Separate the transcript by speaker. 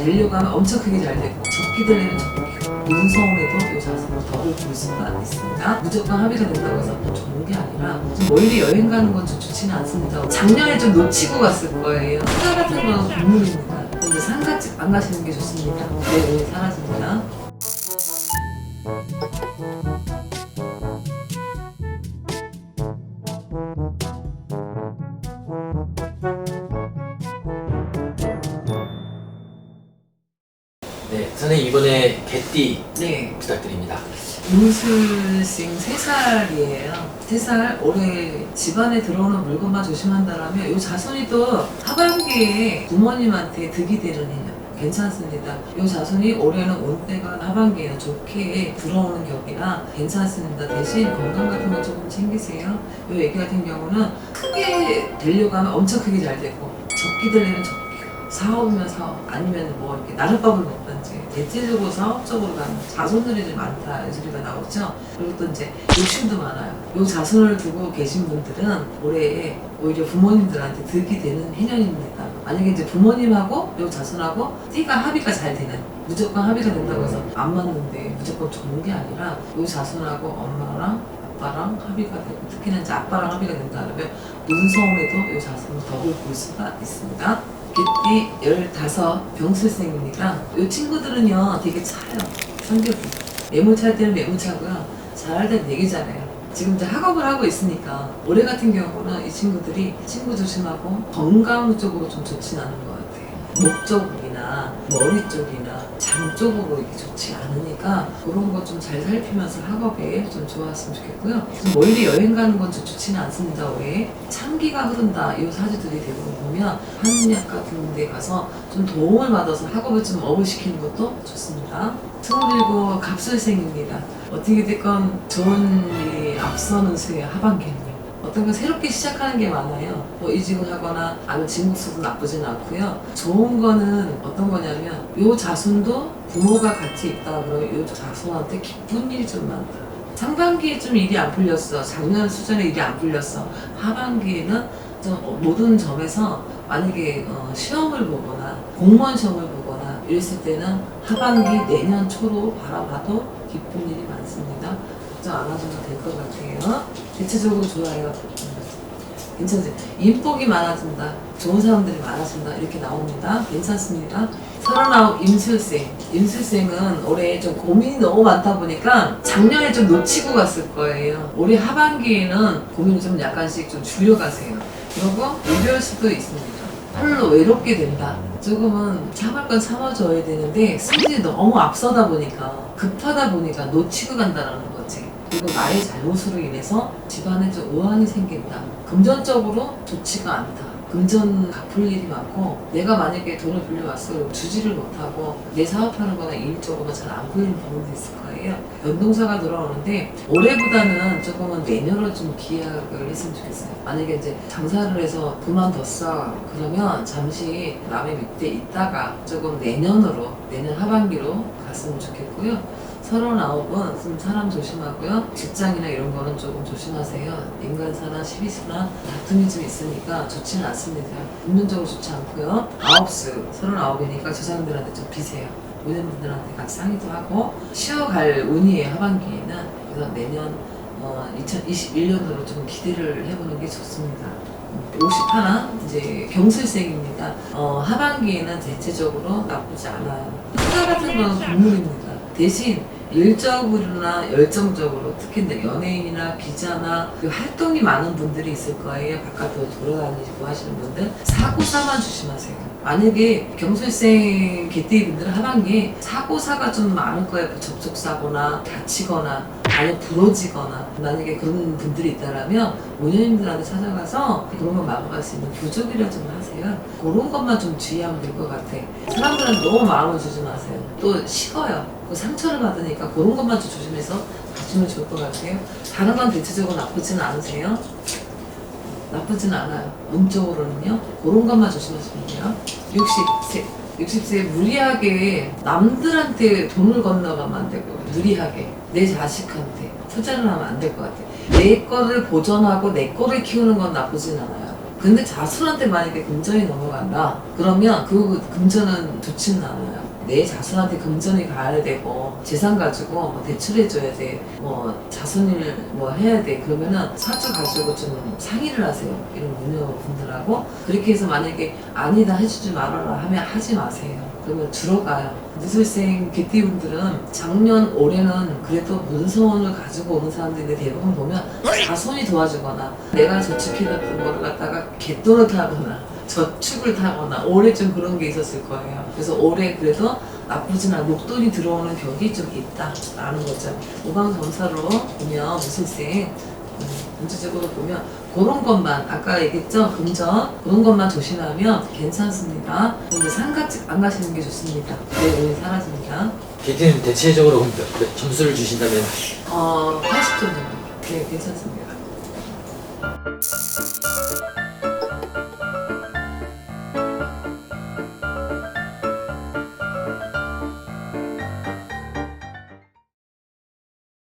Speaker 1: 하면 엄청 크게 잘 되고 적게 되려면 적게 문성에도 이 자세로 덕을 볼 수가 있습니다. 무조건 합의가 된다고 해서 좋은 게 아니라 좀 멀리 여행 가는 건 좀 좋지는 않습니다. 작년에 좀 놓치고 갔을 거예요. 휴가 같은 건 국물입니다. 근데 상가집 안 가시는 게 좋습니다. 내 운이 사라집니다.
Speaker 2: 선생님 이번에 개띠
Speaker 1: 네.
Speaker 2: 부탁드립니다.
Speaker 1: 임술생 3살이에요. 3살 올해 집안에 들어오는 물건만 조심한다라면 이 자손이 또 하반기에 부모님한테 득이 되는 해요. 괜찮습니다. 이 자손이 올해는 온때가 하반기에는 좋게 들어오는 격이라 괜찮습니다. 대신 건강 같은 거 조금 챙기세요. 이 얘기 같은 경우는 크게 되려고 하면 엄청 크게 잘 되고 적게 되려면 적게 사업이면 사업 아니면 뭐 이렇게 나룻밥을 먹든지 대체적으로 사업적으로 가는 자손들이 좀 많다 이 소리가 나오죠. 그리고 또 이제 욕심도 많아요. 요 자손을 두고 계신 분들은 올해 오히려 부모님들한테 득이 되는 해년입니다. 만약에 이제 부모님하고 요 자손하고 띠가 합의가 잘 되는 무조건 합의가 된다고 해서 안 맞는데 무조건 좋은 게 아니라 요 자손하고 엄마랑 아빠랑 합의가 되고 특히나 이제 아빠랑 합의가 된다 그러면 문성에도 이 자손을 덕을 볼 수가 있습니다. 개띠 15 병술생입니다. 이 친구들은요 되게 차요. 성격이. 매무찰 때는 매무차고요. 잘할 때는 잘해요. 지금 이제 학업을 하고 있으니까 올해 같은 경우는 이 친구들이 친구 조심하고 건강 쪽으로 좀 좋진 않은 것 같아요. 목 쪽이나 머리 쪽이나 장 쪽으로 이게 좋지 않으니까 그런 거 좀 잘 살피면서 학업에 좀 좋았으면 좋겠고요. 좀 멀리 여행 가는 건 좀 좋지는 않습니다. 왜 참기가 흐른다 이 사주들이 대부분 보면 한약 같은 데 가서 좀 도움을 받아서 학업을 좀 업을 시키는 것도 좋습니다. 27 갑술생입니다. 어떻게 됐건 좋은 일이 앞서는 수의 하반기는요. 어떤 건 새롭게 시작하는 게 많아요. 뭐 이직을 하거나 아니면 진급수도 나쁘진 않고요. 좋은 거는 어떤 거냐면 요 자손도 부모가 같이 있다 그러면 요 자손한테 기쁜 일이 좀 많다. 상반기에 좀 일이 안 풀렸어. 작년 수전에 일이 안 풀렸어. 하반기에는 좀 모든 점에서 만약에 어, 시험을 보거나 공무원 시험을 보거나 이랬을 때는 하반기 내년 초로 바라봐도 기쁜 일이 많습니다. 걱정 안 하셔도 될 것 같아요. 대체적으로 좋아요. 음. 괜찮지? 인복이 많아진다. 좋은 사람들이 많아진다. 이렇게 나옵니다. 괜찮습니다. 서른아홉 임술생. 임술생은 올해 좀 고민이 너무 많다 보니까 작년에 좀 놓치고 갔을 거예요. 올해 하반기에는 고민을 좀 약간씩 좀 줄여가세요. 그리고 이별 수도 있습니다. 홀로 외롭게 된다. 조금은 참을 건 참아줘야 되는데 승진이 너무 앞서다 보니까 급하다 보니까 놓치고 간다라는 그리고 나의 잘못으로 인해서 집안에 좀 우환이 생긴다. 금전적으로 좋지가 않다. 금전 갚을 일이 많고 내가 만약에 돈을 빌려왔어 그럼 주지를 못하고 내 사업하는 거나 일적으로 잘 안 보이는 부분도 있을 거예요. 연동사가 들어오는데 올해보다는 조금은 내년으로 좀 기약을 했으면 좋겠어요. 만약에 이제 장사를 해서 그만뒀어 그러면 잠시 남의 밑에 있다가 조금 내년으로 내년 하반기로 갔으면 좋겠고요. 서른아홉은 좀 사람 조심하고요. 직장이나 이런 거는 조금 조심하세요. 인간사나 시비수나 다툼이 좀 있으니까 좋지는 않습니다. 운전적으로 좋지 않고요. 아홉수, 서른아홉이니까 저 사람들한테 좀 비세요. 모녀분들한테 같이 상의도 하고 쉬어갈 운이에요. 하반기에는. 그래서 내년 어, 2021년도로 좀 기대를 해보는 게 좋습니다. 51 이제 경술생입니다. 어, 하반기에는 대체적으로 나쁘지 않아요. 투자 같은 거는 국물입니다. 대신 일적으로나 열정적으로 특히 연예인이나 기자나 그 활동이 많은 분들이 있을 거예요. 바깥으로 돌아다니고 하시는 분들 사고사만 조심하세요. 만약에 경술생 개띠 분들은 하반기에 사고사가 좀 많을 거예요. 뭐 접촉사고나 다치거나 아니면 부러지거나 만약에 그런 분들이 있다라면 모녀님들한테 찾아가서 그런 걸 막아갈 수 있는 부족이라 좀 하세요. 그런 것만 좀 주의하면 될 것 같아. 사람들한테 너무 마음을 주지 마세요. 또 식어요. 그 상처를 받으니까 그런 것만 좀 조심해서 가시면 좋을 것 같아요. 다른 건 대체적으로 나쁘지는 않으세요. 나쁘진 않아요. 운적으로는요. 그런 것만 조심하시면 돼요. 60세. 60세에 무리하게 남들한테 돈을 건너가면 안 되고 무리하게. 내 자식한테. 투자를 하면 안 될 것 같아요. 내 거를 보존하고 내 거를 키우는 건 나쁘진 않아요. 근데 자손한테 만약에 금전이 넘어간다? 그러면 그 금전은 좋지는 않아요 내 자손한테 금전이 가야 되고 재산 가지고 뭐 대출해줘야 돼 뭐 자손일 뭐 해야 돼. 그러면은 사주 가지고 좀 상의를 하세요. 이런 무녀분들하고. 그렇게 해서 만약에 아니다 해주지 말아라 하면 하지 마세요. 그러면 들어가요. 무술생 개띠분들은 작년 올해는 그래도 문서원을 가지고 오는 사람들인데 대부분 보면 자손이 도와주거나 내가 저축해놨던 거를 갖다가 개돈을 타거나 저축을 타거나 올해 좀 그런 게 있었을 거예요. 그래서 올해 그래도 나쁘진 않아 목돈이 들어오는 격이 좀 있다라는 거죠. 우방점사로 보면 무술생 음, 전체적으로 보면 그런 것만 아까 얘기했죠 금전 그런 것만 조심하면 괜찮습니다. 근데 상가집 안 가시는 게 좋습니다. 내 운이 사라집니다.
Speaker 2: 개띠는 대체적으로 그럼 몇- 몇 점수를 주신다면
Speaker 1: 어 80점 정도. 네 괜찮습니다.